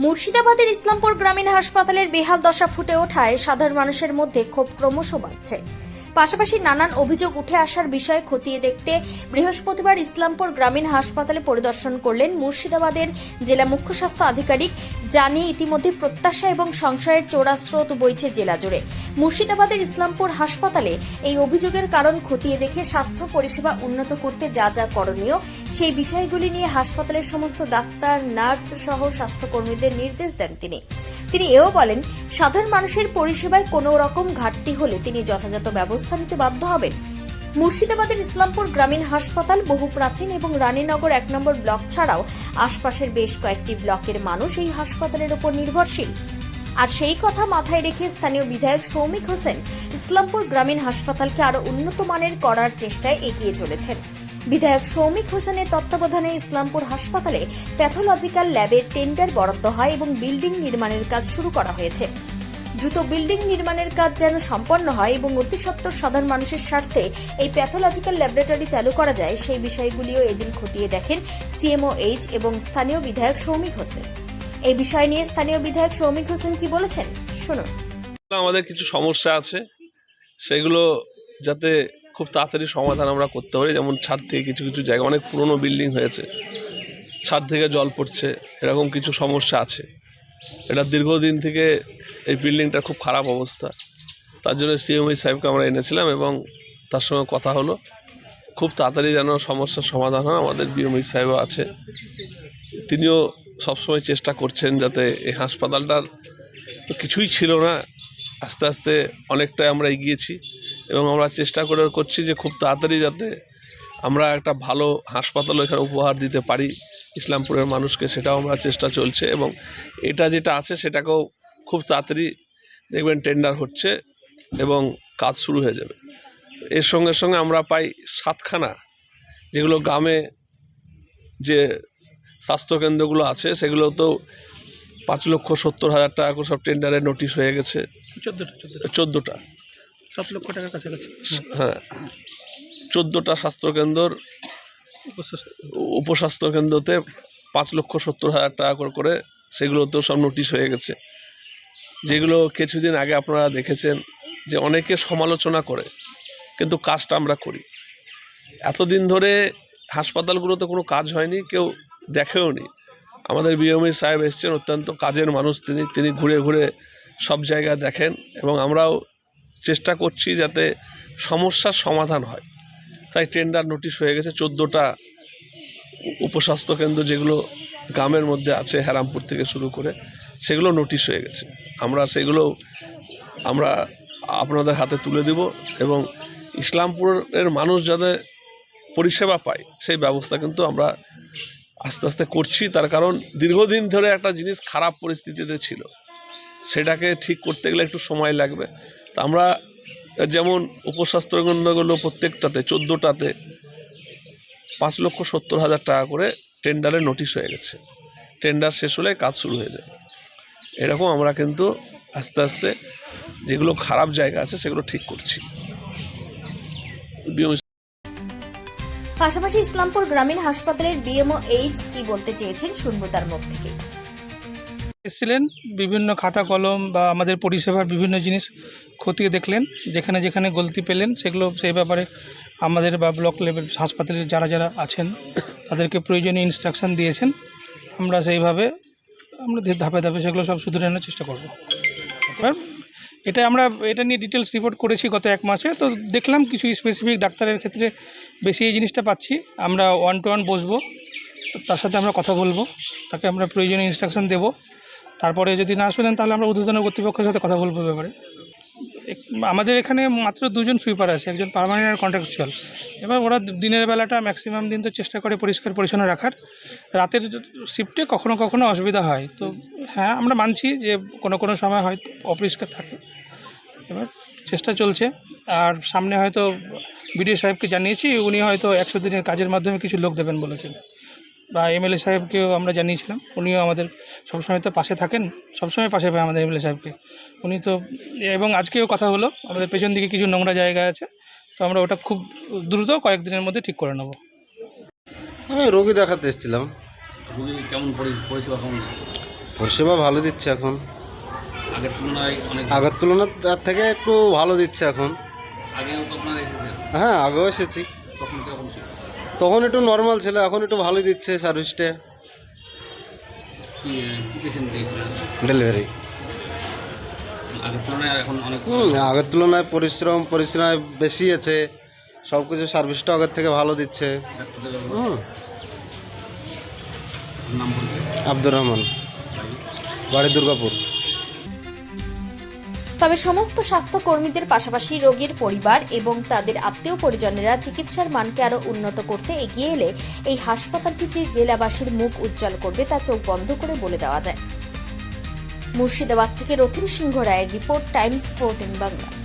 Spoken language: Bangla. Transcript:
মুর্শিদাবাদের ইসলামপুর গ্রামীণ হাসপাতালের বেহাল দশা ফুটে ওঠায় সাধারণ মানুষের মধ্যে ক্ষোভ ক্রমশ বাড়ছে। পাশাপাশি নানান অভিযোগ উঠে আসার বিষয়ে খতিয়ে দেখতে বৃহস্পতিবার ইসলামপুর গ্রামীণ হাসপাতালে পরিদর্শন করলেন মুর্শিদাবাদের জেলা মুখ্য স্বাস্থ্য আধিকারিক। জানিয়ে ইতিমধ্যে প্রত্যাশা এবং সংশয়ের চোরাস্রোত বইছে জেলা জুড়ে। মুর্শিদাবাদের ইসলামপুর হাসপাতালে এই অভিযোগের কারণ খতিয়ে দেখে স্বাস্থ্য পরিষেবা উন্নত করতে যা যা করণীয়, সেই বিষয়গুলি নিয়ে হাসপাতালের সমস্ত ডাক্তার, নার্স সহ স্বাস্থ্যকর্মীদের নির্দেশ দেন তিনি। তিনি এও বলেন, সাধারণ মানুষের পরিষেবায় কোনো রকম ঘাটতি হলে তিনি যথাযথ ব্যবস্থা নিতে বাধ্য হবেন। মুর্শিদাবাদের ইসলামপুর গ্রামীণ হাসপাতাল বহু প্রাচীন এবং রানীনগর এক নম্বর ব্লক ছাড়াও আশপাশের বেশ কয়েকটি ব্লকের মানুষ এই হাসপাতালের উপর নির্ভরশীল। আর সেই কথা মাথায় রেখে স্থানীয় বিধায়ক সৌমিক হোসেন ইসলামপুর গ্রামীণ হাসপাতালকে আরও উন্নত মানের করার চেষ্টায় এগিয়ে চলেছেন। বিধায়ক সৌমিক হোসেনের তত্ত্বাবধানে ইসলামপুর হাসপাতালে প্যাথোলজিক্যাল ল্যাবের টেন্ডার বরাদ্দ হয় এবং বিল্ডিং নির্মাণের কাজ শুরু করা হয়েছে। দ্রুত বিল্ডিং নির্মাণের কাজ যেন সম্পন্ন হয় এবং অতি সত্বর সাধারণ মানুষের স্বার্থে এই প্যাথোলজিক্যাল ল্যাবরেটরি চালু করা যায়, সেই বিষয়গুলিও এদিন খতিয়ে দেখেন সিএমওএইচ এবং স্থানীয় বিধায়ক সৌমিক হোসেন। এই বিষয় নিয়ে স্থানীয় বিধায়ক সৌমিক হোসেন কি বলেছেন? শুনুন। আমাদের কিছু সমস্যা আছে। সেগুলো যাতে খুব তাড়াতাড়ি সমাধান আমরা করতে পারি। যেমন ছাদ থেকে কিছু কিছু জায়গা, অনেক পুরনো বিল্ডিং হয়েছে। ছাদ থেকে জল পড়ছে, এরকম কিছু সমস্যা আছে। এটা দীর্ঘদিন থেকে এই বিল্ডিংটা খুব খারাপ অবস্থা। তার জন্য সিএমই সাহেবকে আমরা এনেছিলাম এবং তার সঙ্গে কথা হলো। খুব তাড়াতাড়ি যেন সমস্যার সমাধান হয়, আমাদের বিএমই সাহেবও আছে। তিনিও সবসময় চেষ্টা করছেন যাতে এই হাসপাতালটার কিছুই ছিল না। আস্তে আস্তে অনেকটাই আমরা এগিয়েছি। এবং আমরা চেষ্টা করে করছি যে খুব তাড়াতাড়ি যাতে আমরা একটা ভালো হাসপাতাল এখানে উপহার দিতে পারি ইসলামপুরের মানুষকে সেটাও আমরা চেষ্টা চলছে এবং এটা যেটা আছে সেটাকেও খুব তাড়াতাড়ি দেখবেন টেন্ডার হচ্ছে এবং কাজ শুরু হয়ে যাবে। এর সঙ্গে সঙ্গে আমরা পাই সাতখানা যেগুলো গ্রামে যে স্বাস্থ্যকেন্দ্রগুলো আছে সেগুলো তো পাঁচ লক্ষ সত্তর হাজার টাকা করে সব টেন্ডারের নোটিশ হয়ে গেছে। চোদ্দোটা চোদ্দোটা। চোদ্দোটা। সাত লক্ষ টাকার কাছাকাছি। হ্যাঁ। চোদ্দোটা স্বাস্থ্যকেন্দ্র, উপস্বাস্থ্য কেন্দ্রতে পাঁচ লক্ষ সত্তর হাজার টাকা করে করে সেগুলোতেও সব নোটিশ হয়ে গেছে। যেগুলো কিছুদিন আগে আপনারা দেখেছেন যে অনেকে সমালোচনা করে, কিন্তু কাজটা আমরা করি। এতদিন ধরে হাসপাতালগুলোতে কোনো কাজ হয়নি, কেউ দেখেও নি। আমাদের বিএমই সাহেব এসছেন, অত্যন্ত কাজের মানুষ। তিনি তিনি ঘুরে ঘুরে সব জায়গা দেখেন এবং আমরাও চেষ্টা করছি যাতে সমস্যার সমাধান হয়। তাই টেন্ডার নোটিশ হয়ে গেছে চোদ্দোটা উপস্বাস্থ্য কেন্দ্র যেগুলো গ্রামের মধ্যে আছে, হেরামপুর থেকে শুরু করে, সেগুলো নোটিশ হয়ে গেছে। আমরা সেগুলো আমরা আপনাদের হাতে তুলে দেব এবং ইসলামপুরের মানুষ যাতে পরিষেবা পায়, সেই ব্যবস্থা কিন্তু আমরা আস্তে আস্তে করছি। তার কারণ দীর্ঘদিন ধরে একটা জিনিস খারাপ পরিস্থিতিতে ছিল। সেটাকে ঠিক করতে গেলে একটু সময় লাগবে। তা আমরা, যেমন উপস্বাস্থ্য কেন্দ্রগুলো প্রত্যেকটাতে, চোদ্দোটাতে পাঁচ লক্ষ সত্তর হাজার টাকা করে টেন্ডারের নোটিশ হয়ে গেছে। টেন্ডার শেষ হলে কাজ শুরু হয়ে যাবে। এরকম আমরা কিন্তু আস্তে আস্তে যেগুলো খারাপ জায়গা আছে সেগুলো ঠিক করছি। পাশাপাশি ইসলামপুর গ্রামীণ হাসপাতালের বিএমও এইচ কি বলতে চেয়েছেন শুনব তার মুখ থেকে। এসেছিলেন, বিভিন্ন খাতা কলম বা আমাদের পরিষেবার বিভিন্ন জিনিস খতিয়ে দেখলেন, যেখানে যেখানে গলতি পেলেন, সেগুলো সেই ব্যাপারে আমাদের বা ব্লক লেভেল হাসপাতালের যারা যারা আছেন, তাদেরকে প্রয়োজনীয় ইনস্ট্রাকশন দিয়েছেন। আমরা সেইভাবে আমরা ধাপে ধাপে সেগুলো সব শুধরে আনার চেষ্টা করব। এটা আমরা, এটা নিয়ে ডিটেলস রিপোর্ট করেছি গত এক মাসে, তো দেখলাম কিছু স্পেসিফিক ডাক্তারের ক্ষেত্রে বেশি এই জিনিসটা পাচ্ছি। আমরা ওয়ান টু ওয়ান বসবো তার সাথে আমরা কথা বলব, তাকে আমরা প্রয়োজনীয় ইনস্ট্রাকশন দেবো। তারপরে যদি না শুনেন, তাহলে আমরা ঊর্ধ্বতন কর্তৃপক্ষের সাথে কথা বলব ব্যাপারে। আমাদের এখানে মাত্র দুজন সুইপার আছে, একজন পার্মানেন্ট আর কন্ট্রাকচুয়াল এবার ওরা দিনের বেলাটা ম্যাক্সিমাম দিন তো চেষ্টা করে পরিষ্কার পরিচ্ছন্ন রাখার। রাতের শিফটে কখনো কখনো অসুবিধা হয়। তো হ্যাঁ আমরা মানছি যে কোনো কোনো সময় হয়তো অপরিষ্কার থাকে। এবার চেষ্টা চলছে। আর সামনে হয়তো বিডিও সাহেবকে জানিয়েছি, উনি হয়তো একশো দিনের কাজের মাধ্যমে কিছু লোক দেবেন বলেছেন। বা এমএলএ সাহেবকেও আমরা জানিয়েছিলাম। উনিও আমাদের সবসময় তো পাশে থাকেন সবসময় পাশে পায় আমাদের এমএলএ সাহেবকে। উনি তো এবং আজকেও কথা হলো আমাদের পেছন দিকে কিছু নোংরা জায়গা আছে তো আমরা ওটা খুব দ্রুত কয়েকদিনের মধ্যে ঠিক করে নেব। আমি রোগী দেখাতে এসেছিলাম। রুগী কেমন পরিষেবা কেমন? পরিষেবা ভালো দিচ্ছে এখন। আগের তুলনায় আগের তুলনার তার থেকে একটু ভালো দিচ্ছে এখন। আগেও তো আপনারা এসেছেন? হ্যাঁ আগেও এসেছি। তখন একটু নর্মাল ছিল এখন একটু ভালো দিচ্ছে সার্ভিসটা ডেলিভারি আগের তুলনায় হুম আগের তুলনায় পরিশ্রম পরিশ্রম বেশি আছে। সব কিছু সার্ভিসটা আগের থেকে ভালো দিচ্ছে। আব্দুর রহমান। বাড়ি দুর্গাপুর। তবে সমস্ত স্বাস্থ্যকর্মীদের পাশাপাশি রোগীর পরিবার এবং তাদের আত্মীয় পরিজনেরা চিকিৎসার মানকে আরও উন্নত করতে এগিয়ে এলে এই হাসপাতালটি যে জেলাবাসীর মুখ উজ্জ্বল করবে তা চোখ বন্ধ করে বলে দেওয়া যায়। মুর্শিদাবাদ থেকে রথিন সিংহ রায়ের রিপোর্ট, টাইমস, ফোর্টিন বাংলা।